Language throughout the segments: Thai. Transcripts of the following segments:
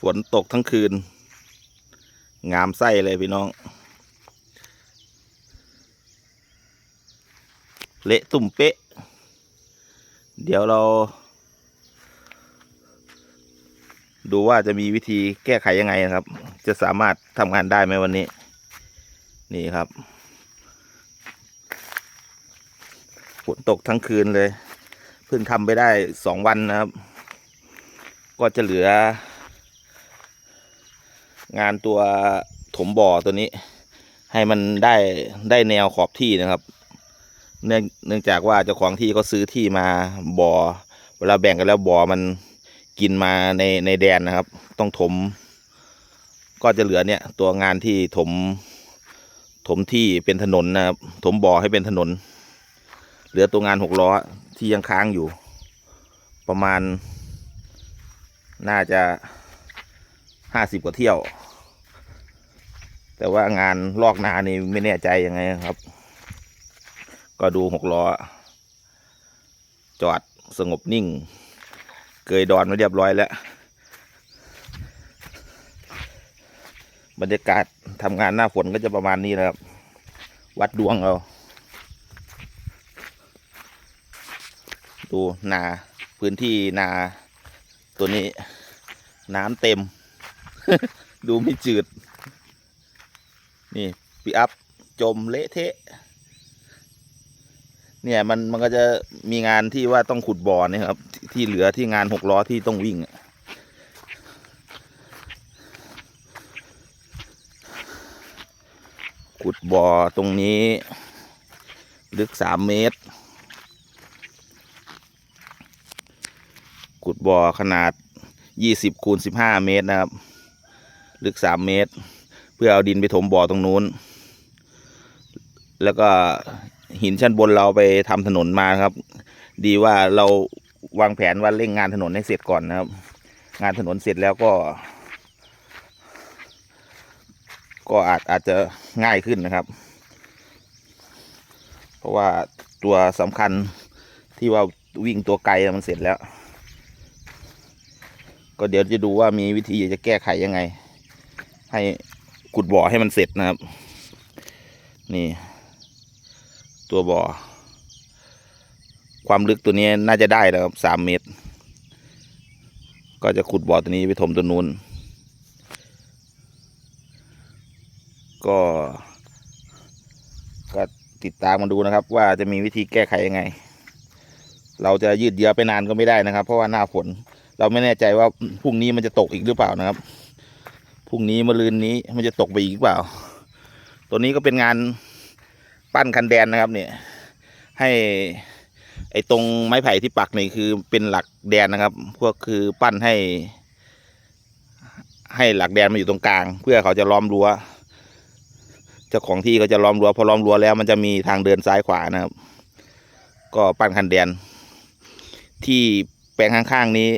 ฝนตกทั้งคืน งามไส้เลยพี่น้อง เละตุ่มเป๊ะ เดี๋ยวเรา ดูว่าจะมีวิธีแก้ไขยังไงนะครับ จะสามารถทำงานได้ไหมวันนี้ นี่ครับฝนตกทั้งคืนเลย เพิ่งทำไปได้สองวันนะครับ ก็จะเหลือ งานตัวถมบ่อตัวนี้ ให้มันได้ได้แนวขอบที่นะครับ เนื่องเนื่องจากว่าเจ้าของที่เขาซื้อที่มาบ่อ เวลาแบ่งกันแล้วบ่อมันกินมาในในแดนนะครับ ต้องถม ก็จะเหลือเนี่ยตัวงานที่ถม ถมที่เป็นถนนนะครับ ถมบ่อให้เป็นถนน เหลือตัวงานหกล้อที่ยังค้างอยู่ ประมาณ น่าจะ ห้าสิบกว่าเที่ยว แต่ว่างานลอกนานี่ไม่แน่ใจยังไงครับ ก็ดูหกล้อ จอดสงบนิ่ง เกยดอนไว้เรียบร้อยแล้ว บรรยากาศทำงานหน้าฝนก็จะประมาณนี้นะครับ วัดดวงเอาดูนาพื้นที่นาตัวนี้น้ำเต็ม ดูไม่จืด นี่ปีอัพจมเละเทะ เนี่ยมันมันก็จะมีงานที่ว่าต้องขุดบ่อเนี่ยครับที่ที่เหลือที่งานหกล้อที่ต้องวิ่งขุดบ่อตรงนี้ ลึกสามเมตร ขุดบ่อขนาดยี่สิบคูณสิบห้าเมตรนะครับ ลึกสามเมตร เพื่อเอาดินไปถมบ่อตรงนู้น แล้วก็หินชั้นบนเราไปทำถนนมาครับ ดีว่าเราวางแผนว่าเร่งงานถนนให้เสร็จก่อนนะครับ งานถนนเสร็จแล้วก็ ก็อาจอาจจะง่ายขึ้นนะครับ เพราะว่าตัวสำคัญที่ว่าวิ่งตัวไกลมันเสร็จแล้ว ก็เดี๋ยวจะดูว่ามีวิธีจะแก้ไขยังไง ให้ขุดบ่อให้มันเสร็จนะครับ นี่ ตัวบ่อ ความลึกตัวนี้น่าจะได้แล้วครับสามเมตร ก็จะขุดบ่อตัวนี้ไปถมตัวนู้น ก็ก็ติดตามมาดูนะครับ ว่าจะมีวิธีแก้ไขยังไง เราจะยืดเยื้อไปนานก็ไม่ได้นะครับ เพราะว่าหน้าฝน เราไม่แน่ใจว่าพรุ่งนี้มันจะตกอีกหรือเปล่านะครับ พรุ่งนี้มะรืนนี้มันจะตกไปอีกหรือเปล่า ตัวนี้ก็เป็นงานปั้นคันแดนนะครับเนี่ย ให้ไอ้ตรงไม้ไผ่ที่ปักนี่คือเป็นหลักแดนนะครับ พวกคือปั้นให้ ให้หลักแดนมาอยู่ตรงกลาง เพื่อเขาจะล้อมรั้วเจ้าของที่เขาจะล้อมรั้วพอล้อมรั้วแล้ว มันจะมีทางเดินซ้ายขวานะครับ ก็ปั้นคันแดน ที่แปลงข้างๆนี้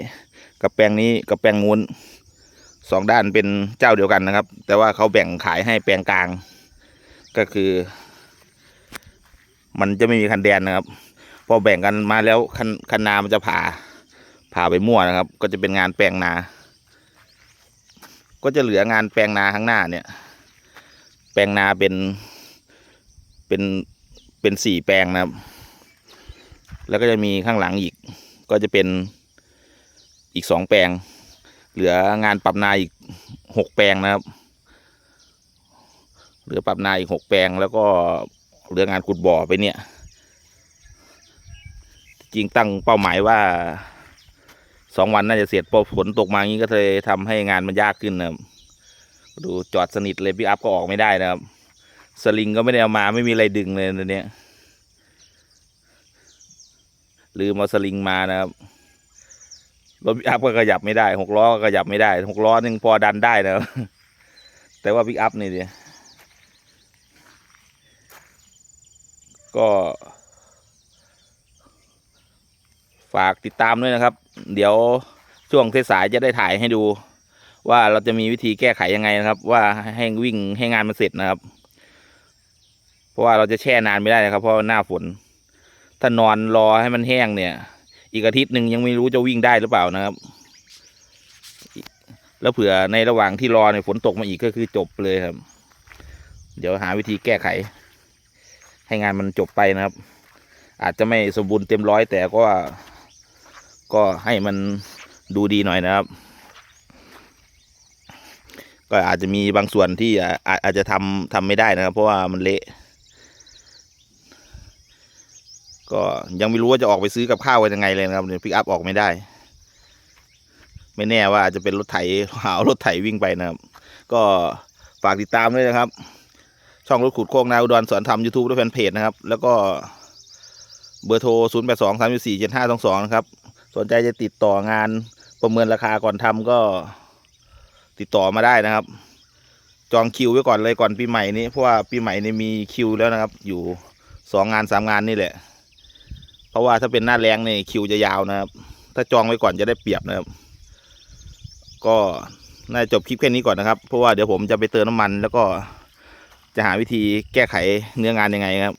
กับแปลงนี้กับแปลงงูน สองด้านเป็นเจ้าเดียวกันนะครับ แต่ว่าเขาแบ่งขายให้แปลงกลาง ก็คือ มันจะไม่มีคันแดนนะครับ พอแบ่งกันมาแล้วคันคันนามันจะผ่าผ่าไปมั่วนะครับ ก็จะเป็นงานแปลงนา ก็จะเหลืองานแปลงนาข้างหน้าเนี่ย แปลงนาเป็นเป็นเป็นสี่แปลงนะครับ แล้วก็จะมีข้างหลังอีก ก็จะเป็นอีกสองแปลง เหลืองานปรับนาอีกหกแปลงนะครับ เหลือปรับนาอีกหกแปลงแล้วก็เหลืองานขุดบ่อไปเนี่ย จริงตั้งเป้าหมายว่าสองวันน่าจะเสร็จพอฝนตกมางี้ก็เลยทำให้งานมันยากขึ้นนะครับดูจอดสนิทเลยพี่อัพก็ออกไม่ได้นะครับ สลิงก็ไม่ได้เอามาไม่มีอะไรดึงเลยตัวเนี้ลืมเอาสลิงมานะครับ รถพิกอัพก็ขยับไม่ได้หกล้อก็ขยับไม่ได้หกล้อนึงพอดันได้นะแต่ว่าพิกอัพนี่ดิก็ฝากติดตามด้วยนะครับ เดี๋ยวช่วงสายจะได้ถ่ายให้ดู ว่าเราจะมีวิธีแก้ไขยังไงนะครับ ว่าให้วิ่งให้งานมันเสร็จนะครับ เพราะว่าเราจะแช่นานไม่ได้นะครับ เพราะหน้าฝน ถ้านอนรอให้มันแห้งเนี่ย อีกอาทิตย์หนึ่งยังไม่รู้จะวิ่งได้หรือเปล่านะครับ แล้วเผื่อในระหว่างที่รอเนี่ยฝนตกมาอีกก็คือจบเลยครับ เดี๋ยวหาวิธีแก้ไข ให้งานมันจบไปนะครับ อาจจะไม่สมบูรณ์เต็มร้อยแต่ก็ก็ให้มันดูดีหน่อยนะครับ ก็อาจจะมีบางส่วนที่อาอาอาจจะทำทำไม่ได้นะครับ เพราะว่ามันเละ ก็ยังไม่รู้ว่าจะออกไปซื้อกับข้าวกันยังไงเลยนะครับเนี่ยพิกอัพออกไม่ได้ ไม่แน่ว่าอาจจะเป็นรถไถหาวรถไถวิ่งไปนะครับ ก็ฝากติดตามด้วยนะครับ ช่องรถขุดโคกนาอุดรสอนทำยูทูบและแฟนเพจนะครับ แล้วก็เบอร์โทร 0 8 2 3 4 7 5 2 2 นะครับ สนใจจะติดต่องานประเมินราคาก่อนทำก็ติดต่อมาได้นะครับ จองคิวไว้ก่อนเลยก่อนปีใหม่นี้เพราะว่าปีใหม่นี้มีคิวแล้วนะครับ อยู่สองงานสามงานนี่แหละ เพราะว่าถ้าเป็นหน้าแรงนี่คิวจะยาวนะครับ ถ้าจองไว้ก่อนจะได้เปรียบนะครับ ก็น่าจะจบคลิปแค่นี้ก่อนนะครับ เพราะว่าเดี๋ยวผมจะไปเติมน้ำมัน แล้วก็จะหาวิธีแก้ไขเนื้องานยังไงครับ